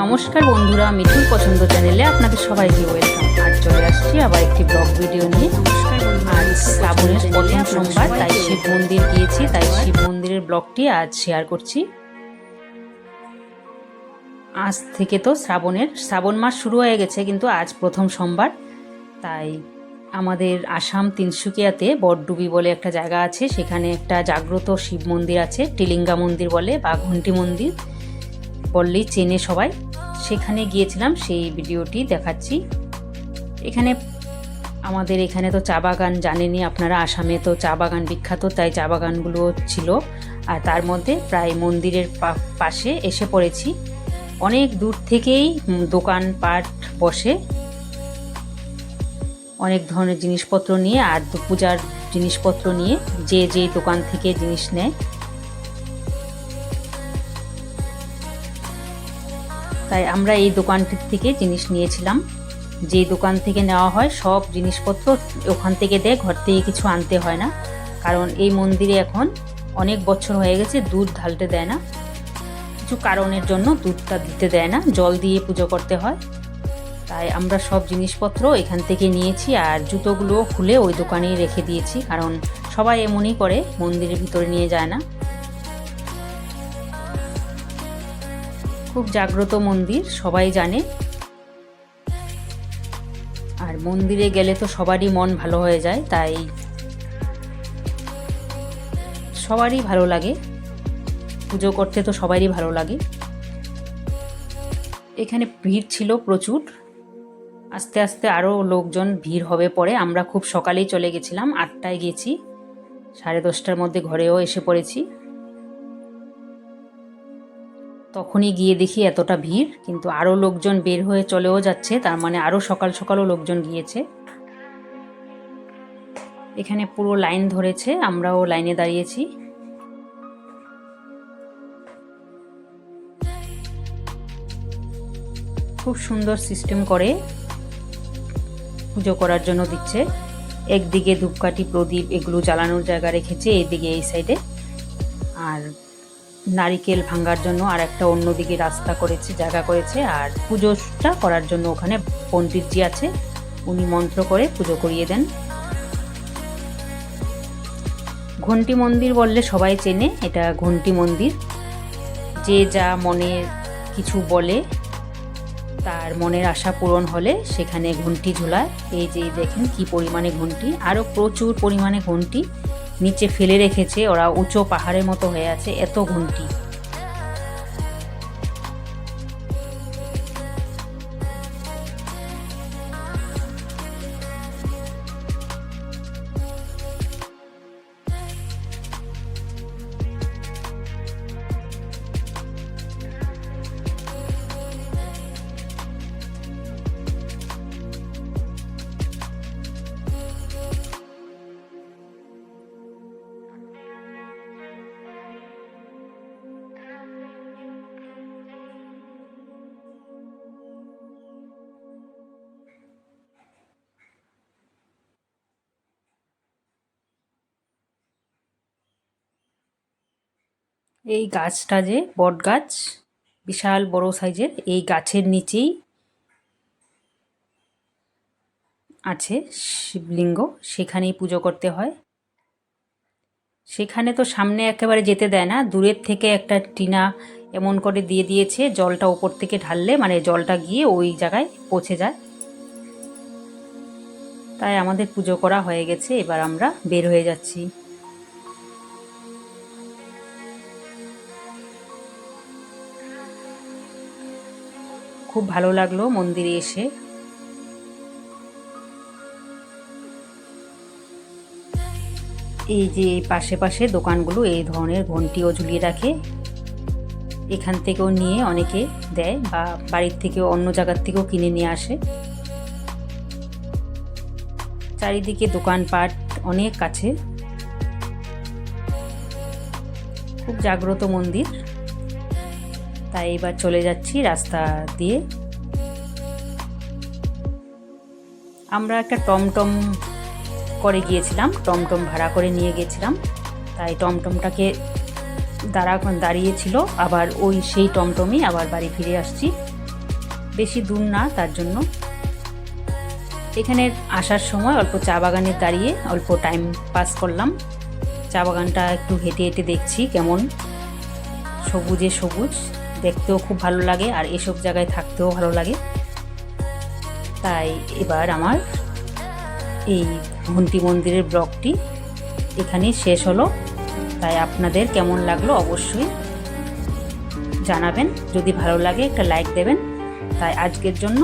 নমস্কার বন্ধুরা মিঠুর পছন্দ চ্যানেলে আপনাদের সবাইকে ওয়েলকাম আজ চলে আসছি আবার একটি ব্লগ ভিডিও নিয়ে। আজ শ্রাবণের প্রথম সোমবার তাই শিব মন্দির গিয়েছি তাই শিব মন্দিরের ব্লগটি আজ শেয়ার করছি। আজ থেকে তো শ্রাবণের শ্রাবণ মাস শুরু হয়ে গেছে কিন্তু আজ প্রথম সোমবার তাই আমাদের আসাম তিনসুকিয়াতে বটডুবি বলে একটা জায়গা আছে, সেখানে একটা জাগ্রত শিব মন্দির আছে, টিলিঙ্গা মন্দির বলে বা ঘন্টি মন্দির বললেই চেনে সবাই। সেখানে গিয়েছিলাম, সেই ভিডিওটি দেখাচ্ছি। এখানে আমাদের এখানে তো চা বাগান জানেনই আপনারা, আসামে তো চা বাগান বিখ্যাত, তাই চা বাগানগুলো ছিল। আর তার মধ্যে প্রায় মন্দিরের পাশে এসে পড়েছি। অনেক দূর থেকেই দোকানপাট বসে। অনেক ধরনের জিনিসপত্র নিয়ে আর পূজার জিনিসপত্র নিয়ে যে যে দোকান থেকে জিনিস নেয়। তাই আমরা এই দোকানটির থেকে জিনিস নিয়েছিলাম। যে দোকান থেকে নেওয়া হয় সব জিনিসপত্র ওখান থেকে দেয়, ঘর থেকে কিছু আনতে হয় না। কারণ এই মন্দিরে এখন অনেক বছর হয়ে গেছে দুধ ঢালতে দেয় না। কিছু কারণের জন্য দুধটা দিতে দেয় না, জল দিয়ে পুজো করতে হয়। তাই আমরা সব জিনিসপত্র এখান থেকে নিয়েছি আর জুতোগুলো খুলে ওই দোকানেই রেখে দিয়েছি, কারণ সবাই এমনই করে, মন্দিরের ভিতরে নিয়ে যায় না। খুব জাগ্রত মন্দির, সবাই জানে। আর মন্দিরে গেলে তো সবারই মন ভালো হয়ে যায়, তাই সবারই ভালো লাগে। পুজো করতে তো সবারই ভালো লাগে। এখানে ভিড় ছিল প্রচুর। আস্তে আস্তে আরও লোকজন ভিড় হবে পরে। আমরা খুব সকালেই চলে গেছিলাম, আটটায় গেছি। সাড়ে দশটার মধ্যে ঘরেও এসে পড়েছি। তখনই গিয়ে দেখি এতটা ভিড়, কিন্তু আরও লোকজন বের হয়ে চলেও যাচ্ছে, তার মানে আরও সকাল সকালও লোকজন গিয়েছে। এখানে পুরো লাইন ধরেছে, আমরাও লাইনে দাঁড়িয়েছি। খুব সুন্দর সিস্টেম করে পুজো করার জন্য দিচ্ছে। একদিকে ধূপকাঠি, প্রদীপ এগুলো জ্বালানোর জায়গা রেখেছে, এইদিকে এই সাইডে আর নারিকেল ভাঙার জন্য আর একটা অন্যদিকে রাস্তা করেছে, জায়গা করেছে। আর পুজোটা করার জন্য ওখানে পণ্ডিতজি আছে, উনি মন্ত্র করে পুজো করিয়ে দেন। ঘন্টি মন্দির বললে সবাই চেনে, এটা ঘন্টি মন্দির। যে যা মনে কিছু বলে তার মনের আশা পূরণ হলে সেখানে ঘন্টি ঝোলায়। এই যে দেখেন কি পরিমাণে ঘন্টি আরও প্রচুর পরিমাণে ঘন্টি নিচে ফেলে রেখেছে। ওরা উঁচু পাহাড়ের মতো হয়ে আছে। এত ঘন্টি এই গাছটা যে বট গাছ, বিশাল বড় সাইজের, এই গাছের নিচেই আছে শিবলিঙ্গ, সেখানেই পুজো করতে হয়। সেখানে তো সামনে একেবারে যেতে দেয় না, দূরের থেকে একটা টিনা এমন করে দিয়ে দিয়েছে, জলটা ওপর থেকে ঢাললে মানে জলটা গিয়ে ওই জায়গায় পৌঁছে যায়। তাই আমাদের পুজো করা হয়ে গেছে, এবার আমরা বের হয়ে যাচ্ছি। খুব ভালো লাগল মন্দিরে এসে। এই যে পাশে পাশে দোকানগুলো, এই ধরনের ঘন্টিও ঝুলিয়ে রাখে। এখান থেকেও নিয়ে অনেকে দেয় বা বাড়ির থেকেও অন্য জায়গার থেকেও কিনে নিয়ে আসে। চারিদিকে দোকানপাট অনেক কাছে। খুব জাগ্রত মন্দির। তাই এবার চলে যাচ্ছি রাস্তা দিয়ে। আমরা একটা টমটম করে গিয়েছিলাম, টমটম ভাড়া করে নিয়ে গেছিলাম। তাই টমটমটাকে দাঁড়া দাঁড়িয়েছিল, আবার ওই সেই টমটমই আবার বাড়ি ফিরে আসছি। বেশি দূর না, তার জন্য। এখানে আসার সময় অল্প চা বাগানে দাঁড়িয়ে অল্প টাইম পাস করলাম। চা বাগানটা একটু হেঁটে হেঁটে দেখছি কেমন। সবুজে সবুজ। দেখতেও খুব ভালো লাগে আর এসব জায়গায় থাকতেও ভালো লাগে। তাই এবার আমার এই ঘন্টি মন্দিরের ব্লগটি এখানেই শেষ হলো। তাই আপনাদের কেমন লাগল অবশ্যই জানাবেন। যদি ভালো লাগে একটা লাইক দেবেন। তাই আজকের জন্য